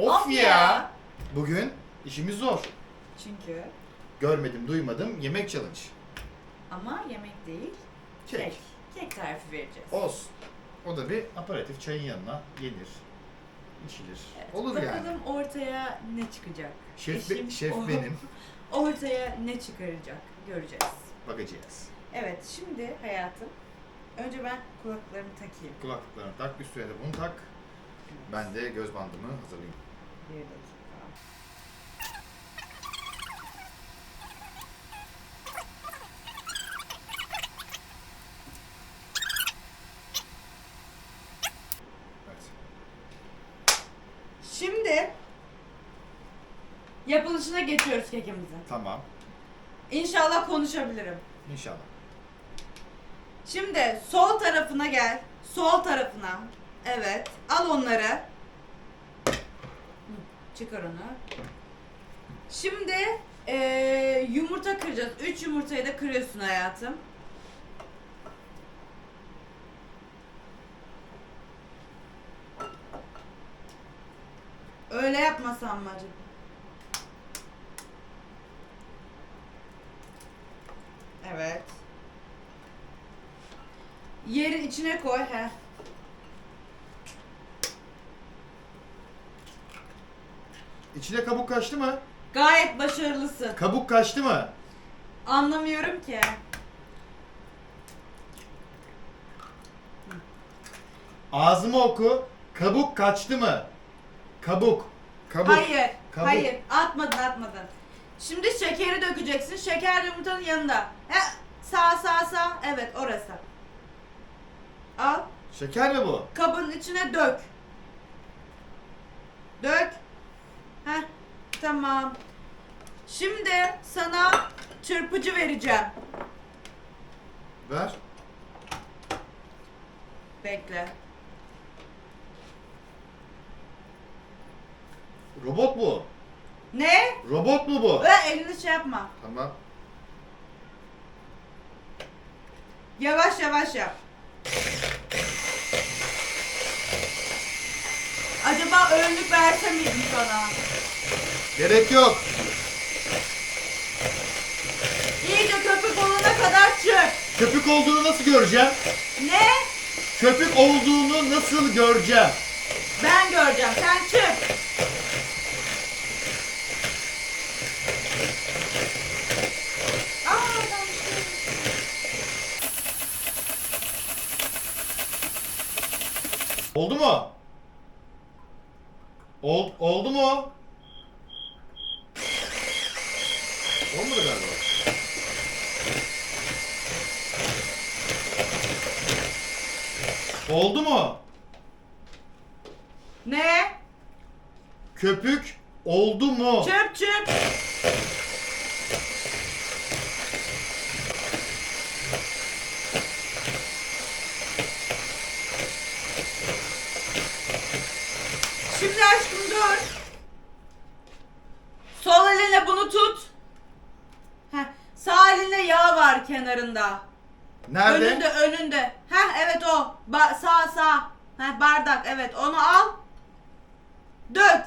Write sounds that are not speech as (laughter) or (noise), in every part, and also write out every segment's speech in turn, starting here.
Of, Of ya. ya. Bugün işimiz zor. Çünkü Görmedim duymadım yemek challenge. ama yemek değil. Kek. Kek. Kek tarifi vereceğiz. Olsun. O da bir aperatif çayın yanına yenir. içilir. Evet, Olur Bakalım yani. ortaya ne çıkacak? Şef, be- Eşim şef o- benim. (laughs) Ortaya ne çıkaracak göreceğiz. Bakacağız. Evet şimdi hayatım. Önce ben kulaklarımı takayım. Kulaklıklarını tak, üstüne de bunu tak. Ben de göz bandımı hazırlayayım. Bir dakika. Evet. Şimdi yapılışına geçiyoruz kekimizin. Tamam. İnşallah konuşabilirim. İnşallah. Şimdi sol tarafına gel. Sol tarafına. Evet. Al onları. Çıkar onu. Şimdi eee, yumurta kıracağız. Üç yumurtayı da kırıyorsun hayatım. Öyle yapmasam mı acaba? Evet. Yerin içine koy. He. İçine kabuk kaçtı mı? Gayet başarılısın. Kabuk kaçtı mı? Anlamıyorum ki. Ağzıma oku. Kabuk kaçtı mı? Kabuk. Kabuk. Hayır. Kabuk. Hayır. Atmadın atmadın. Şimdi şekeri dökeceksin. Şeker yumurtanın yanında. He. Sağ sağ sağ. Evet orası. Al. Şeker mi bu? Kabın içine dök. Dök. Heh. Tamam. Şimdi sana çırpıcı vereceğim. Ver. Bekle. Robot bu. Ne? Robot mu bu? Ö, elini şey yapma. Tamam. Yavaş yavaş yap. Acaba önlük verse miydim sana? Gerek yok. İyice köpük olana kadar çık. Köpük olduğunu nasıl göreceğim? Ne? Köpük olduğunu nasıl göreceğim? Ben göreceğim. Sen çık. Aa, yanlış. Oldu mu? Ol, oldu mu? Olmadı galiba. Oldu mu? Ne? Köpük oldu mu? Çöp çöp. Şimdi aşkım dur. Sol elinle bunu tut. Heh, sağ elinle yağ var kenarında. Nerede? Önünde önünde. Heh evet o. Ba- sağ sağ. Heh, bardak evet onu al. Dök.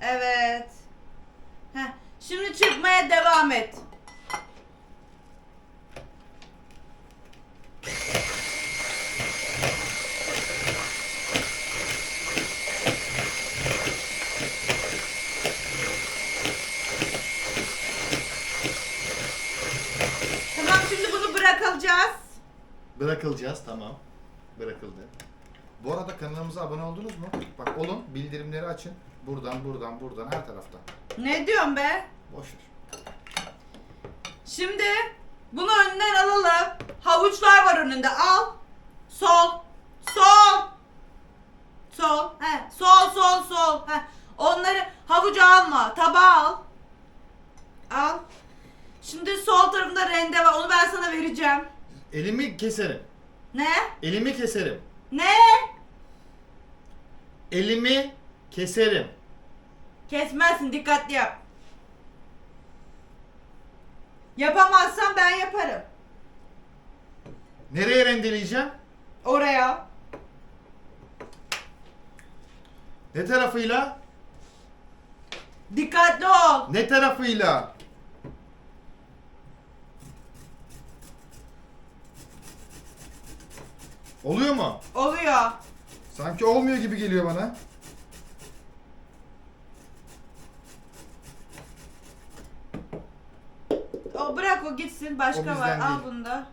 Evet. Heh, şimdi çıkmaya devam et. Tamam şimdi bunu bırakacağız. Bırakılacağız tamam. Bırakıldı. Bu arada kanalımıza abone oldunuz mu? Bak olun bildirimleri açın. Buradan buradan buradan her taraftan. Ne diyorsun be? Boş ver. Şimdi bunu önden alalım. Havuçlar var önünde. Al. Sol. Sol. Sol. He. Sol sol sol. He. Onları havucu alma. Tabağa al. Al. Şimdi sol tarafında rende var. Onu ben sana vereceğim. Elimi keserim. Ne? Elimi keserim. Ne? Elimi keserim. Kesmezsin. Dikkatli yap. Yapamazsan ben yaparım. Nereye rendeleyeceğim? Oraya. Ne tarafıyla? Dikkatli ol. Ne tarafıyla? Oluyor mu? Oluyor. Sanki olmuyor gibi geliyor bana. O bırak o gitsin. Başka O var. bizden Al değil. bunu da.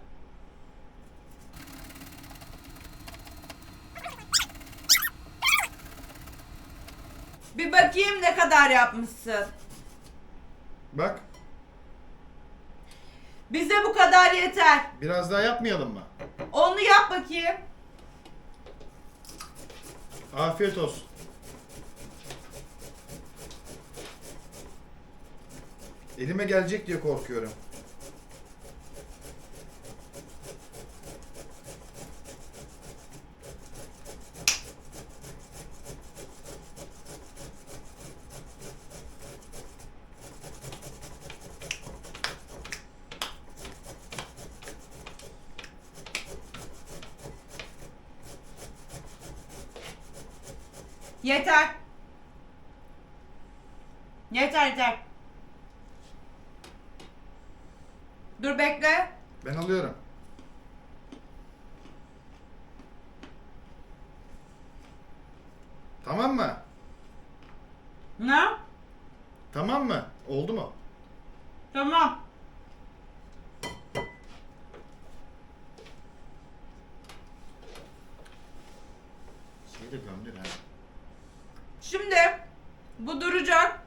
Bir bakayım ne kadar yapmışsın. Bak, Bize bu kadar yeter. biraz daha yapmayalım mı? Onu yap bakayım. Afiyet olsun. Elime gelecek diye korkuyorum. Yeter. Yeter yeter. Dur bekle. Ben alıyorum. Tamam mı? Ne? Tamam mı? Oldu mu? Tamam. Şeyi de gömdür ha. Şimdi bu duracak.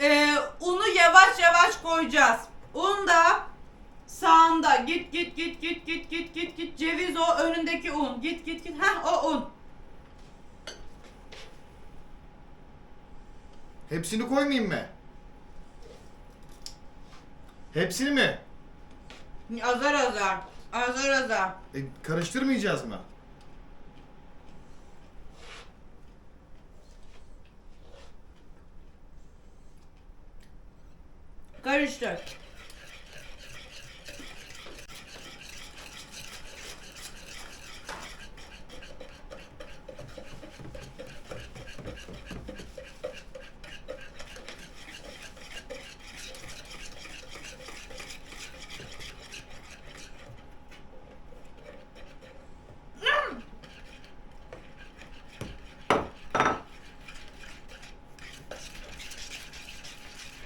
Ee, unu yavaş yavaş koyacağız. Un da sağında. Git git git git git git git git. Ceviz o önündeki un. Git git git. Heh o un. Hepsini koymayayım mı? Hepsini mi? Azar azar. Azar azar. E, karıştırmayacağız mı? Karıştır.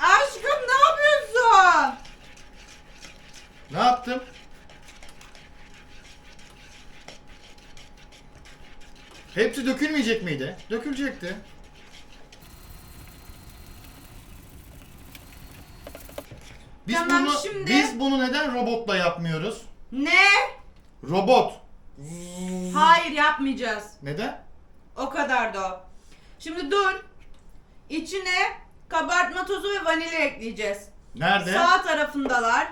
Aşkım ne yapıyorsun? Ne yaptım? Hepsi dökülmeyecek miydi? Dökülecekti. Biz Tamam, bunu şimdi- biz bunu neden robotla yapmıyoruz? Ne? Robot. Hayır yapmayacağız. Neden? O kadar da o. Şimdi dur. İçine kabartma tozu ve vanilya ekleyeceğiz. Nerede? Sağ tarafındalar.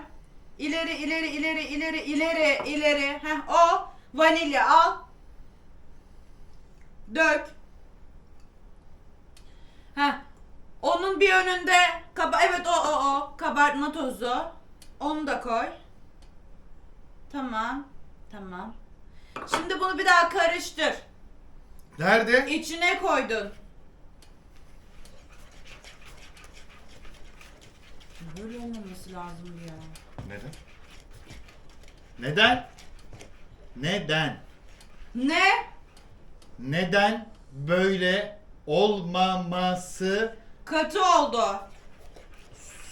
İleri ileri ileri ileri ileri ileri. Heh o. Vanilya al. Dök. Heh. Onun bir önünde kaba evet o o o kabartma tozu. Onu da koy. Tamam. Tamam. Şimdi bunu bir daha karıştır. Nerede? İçine koydun. Böyle olmaması lazım ya. Neden? Neden? Neden? Ne? Neden böyle olmaması? Katı oldu.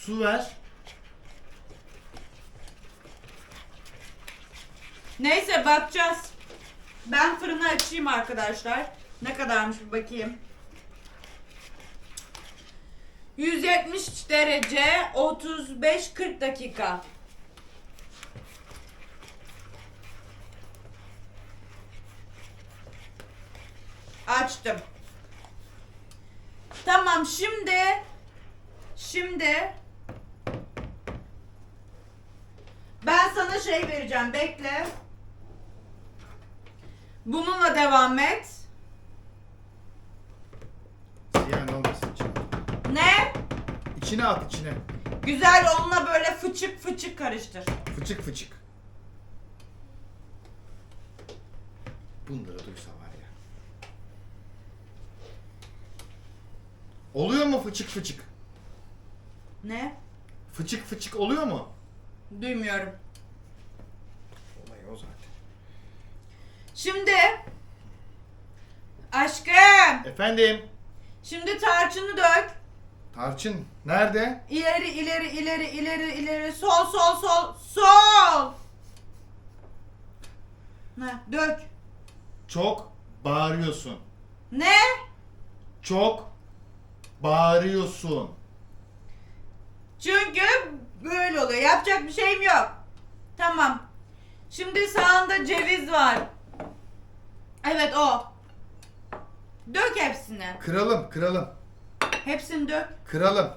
Su ver. Neyse bakacağız. Ben fırını açayım arkadaşlar. Ne kadarmış bir bakayım. 170 derece 35-40 dakika. Açtım. Tamam şimdi şimdi ben sana şey vereceğim bekle. Bununla devam et. Yani olmasın içine. Ne? İçine at içine. Güzel onunla böyle fıçık fıçık karıştır. Fıçık fıçık. Bunları duysa var ya. Oluyor mu fıçık fıçık? Ne? Fıçık fıçık oluyor mu? Duymuyorum. Olay o zaten. Şimdi aşkım. Efendim? Şimdi tarçını dök. Tarçın nerede? İleri ileri ileri ileri ileri sol sol sol sol. Ne? Dök. Çok bağırıyorsun. Ne? Çok bağırıyorsun. Çünkü böyle oluyor. Yapacak bir şeyim yok. Tamam. Şimdi sağında ceviz var. Evet o. Dök hepsini. Kıralım, kıralım, Hepsini dök. kıralım.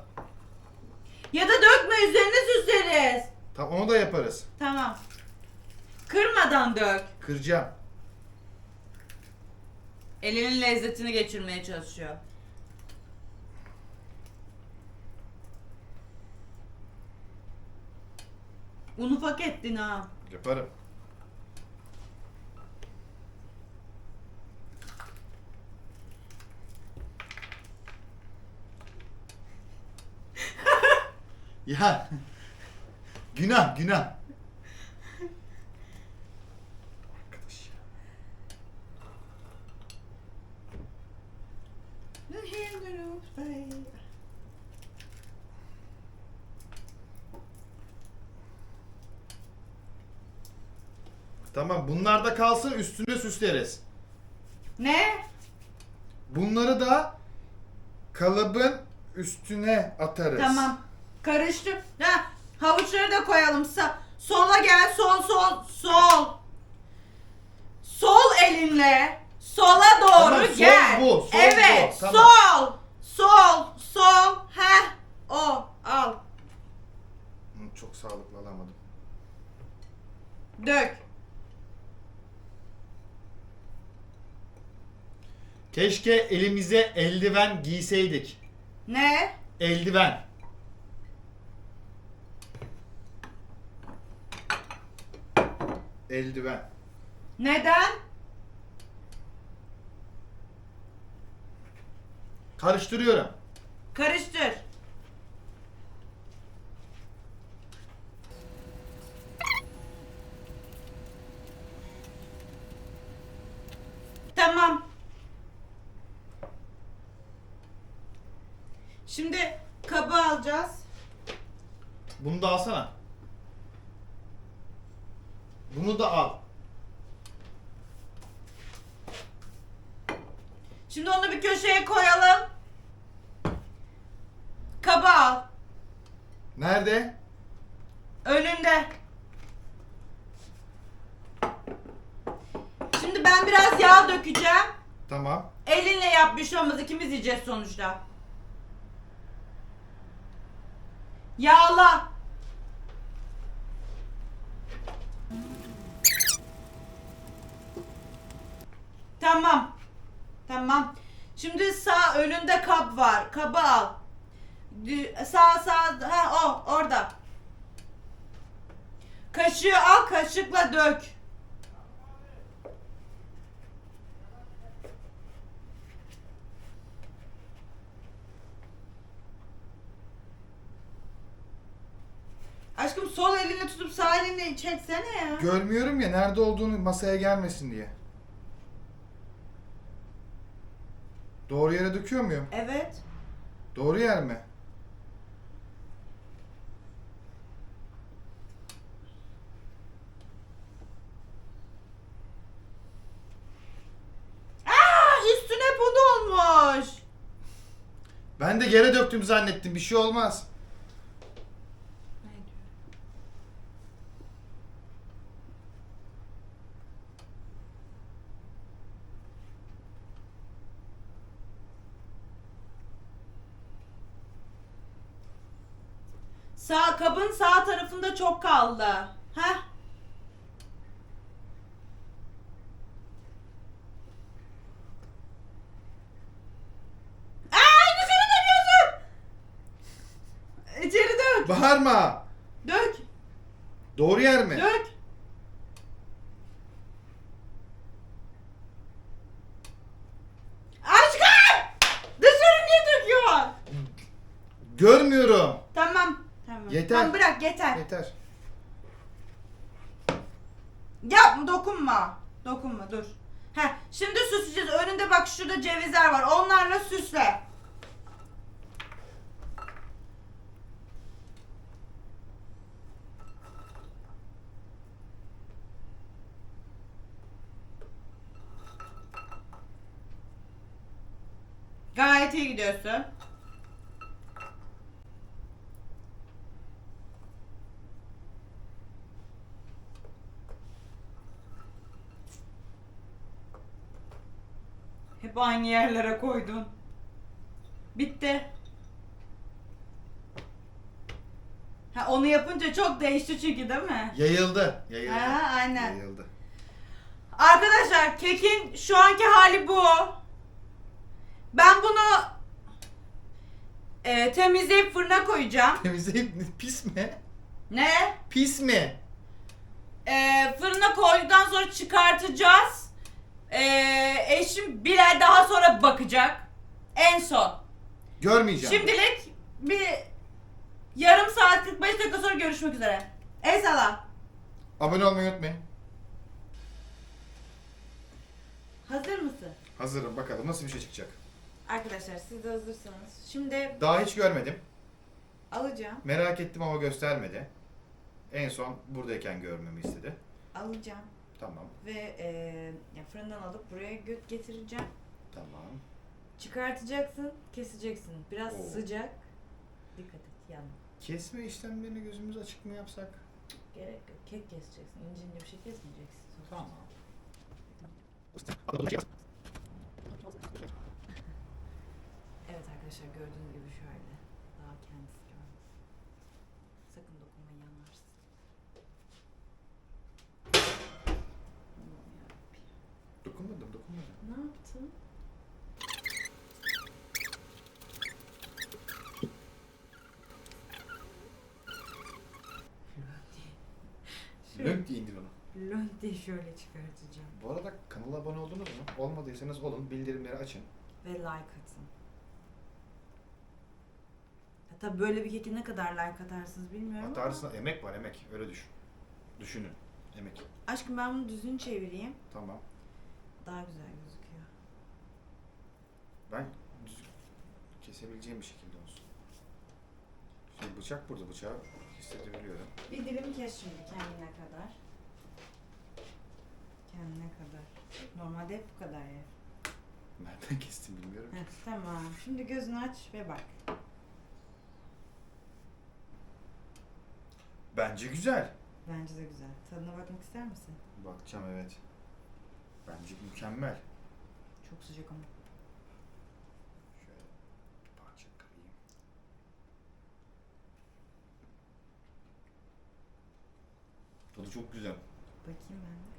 Ya da dökme üzerine süsleriz. Tamam onu da yaparız. Tamam. Kırmadan dök. Kıracağım. Elinin lezzetini geçirmeye çalışıyor. Un ufak ettin ha. Yaparım. Ya günah günah. Arkadaş ya. Tamam bunlar da kalsın üstüne süsleriz. Ne? Bunları da kalıbın üstüne atarız. Tamam. Karıştır. Ha, havuçları da koyalım. Sa- sola gel. Sol sol sol. Sol elinle sola doğru Tamam, sol gel. bu, sol evet. bu, tamam. Sol. Sol. Sol. Heh. O. Al. Çok sağlıklı alamadım. Dök. Keşke elimize eldiven giyseydik. Ne? Eldiven. Eldiven. Neden? Karıştırıyorum. Karıştır. Tamam. Şimdi kabı alacağız. Bunu da alsana. Bunu da al. Şimdi onu bir köşeye koyalım. Kabı al. Nerede? Önünde. Şimdi ben biraz yağ dökeceğim. Tamam. Elinle yapmış olmaz ikimiz yiyeceğiz sonuçta. Yağla. Tamam. Tamam. Şimdi sağ önünde kap var. Kabı al. Sağ sağ ha o orada. Kaşığı al kaşıkla dök. Aşkım sol elini tutup sağ elini çeksene ya. Görmüyorum ya nerede olduğunu masaya gelmesin diye. Doğru yere döküyor muyum? evet. Doğru yer mi? Aa üstüne pud olmuş. Ben de yere döktüm zannettim. Bir şey olmaz. Sağ kabın sağ tarafında çok kaldı. Heh. Bağırma. Dök. Doğru yer mi? Dök. Görmüyorum. Tamam. Tamam. Yeter. Tamam bırak yeter. Yeter. Yapma dokunma. Dokunma dur. Heh, şimdi süsleyeceğiz. Önünde bak şurada cevizler var. Onlarla süsle. Gayet iyi gidiyorsun. Hep aynı yerlere koydun. Bitti. Ha onu yapınca çok değişti çünkü değil mi? Yayıldı. Yayıldı. Ha, aynen. Yayıldı. Arkadaşlar kekin şu anki hali bu. Ben bunu e, temizleyip fırına koyacağım. Temizleyip pis mi? Ne? Pis mi? E, fırına koyduktan sonra çıkartacağız. E, eşim bir ay daha sonra bakacak. En son. Görmeyeceğim. Şimdilik bir yarım saat 45 dakika sonra görüşmek üzere. El sala. Abone olmayı unutmayın. Hazır mısın? Hazırım bakalım nasıl bir şey çıkacak. Arkadaşlar siz de hazırsanız. Şimdi Daha hiç görmedim. alacağım. Merak ettim ama göstermedi. En son buradayken görmemi istedi. Alacağım. Tamam. ve e, ya fırından alıp buraya gö- getireceğim. Tamam. Çıkartacaksın, keseceksin. Biraz Oo. sıcak. Dikkat et yanma. Kesme işlemlerini gözümüz açık mı yapsak? Gerek yok. Kek keseceksin. İnce ince bir şey kesmeyeceksin. Tamam. Evet arkadaşlar gördüğünüz gibi şöyle. Lönk diye indir onu. lönk diye şöyle çıkartacağım. Bu arada kanala abone oldunuz mu? Olmadıysanız olun, bildirimleri açın. Ve like atın. Ya tabii böyle bir keki ne kadar like atarsınız bilmiyorum ama. Atarsın, emek var emek, öyle düşün. Düşünün, emek. Aşkım ben bunu düzgün çevireyim. Tamam. Daha güzel gözüküyor. Ben düz kesebileceğim bir şekilde Şey, bıçak burada, bıçağı hissedebiliyorum. Bir dilim kes şimdi kendine kadar. Kendine kadar. Normalde hep bu kadar ya. Nereden kestim bilmiyorum. Heh, tamam. Şimdi gözünü aç ve bak. Bence güzel. Bence de güzel. Tadına bakmak ister misin? Bakacağım evet. Bence mükemmel. Çok sıcak ama. Şöyle bir parça kırayım. Tadı çok güzel. Bakayım ben de.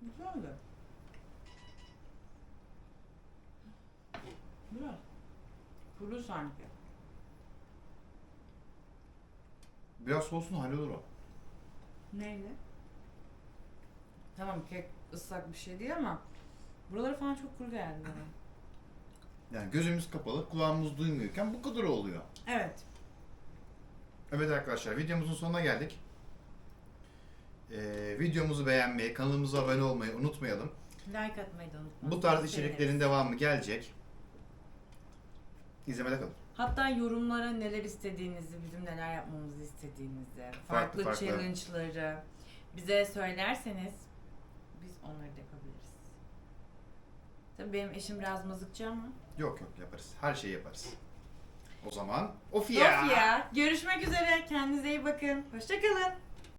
Güzeldi. Biraz. Kuru sanki. Biraz soğusun hallolur o. Neyle? Tamam kek ıslak bir şey değil ama buraları falan çok kuru geldi bana. Yani gözümüz kapalı, kulağımız duymuyorken bu kadar oluyor. Evet. Evet arkadaşlar videomuzun sonuna geldik. Ee, videomuzu beğenmeyi, kanalımıza abone olmayı unutmayalım. Like atmayı da unutma. Bu tarz içeriklerin devamı gelecek. İzlemede kalın. Hatta yorumlara neler istediğinizi, bizim neler yapmamızı istediğinizi, farklı, farklı. challenge'ları bize söylerseniz biz onları da yapabiliriz. Tabii benim eşim biraz mızıkçı ama. Yok yok yaparız. Her şeyi yaparız. O zaman of ya. Görüşmek üzere. Kendinize iyi bakın. Hoşçakalın.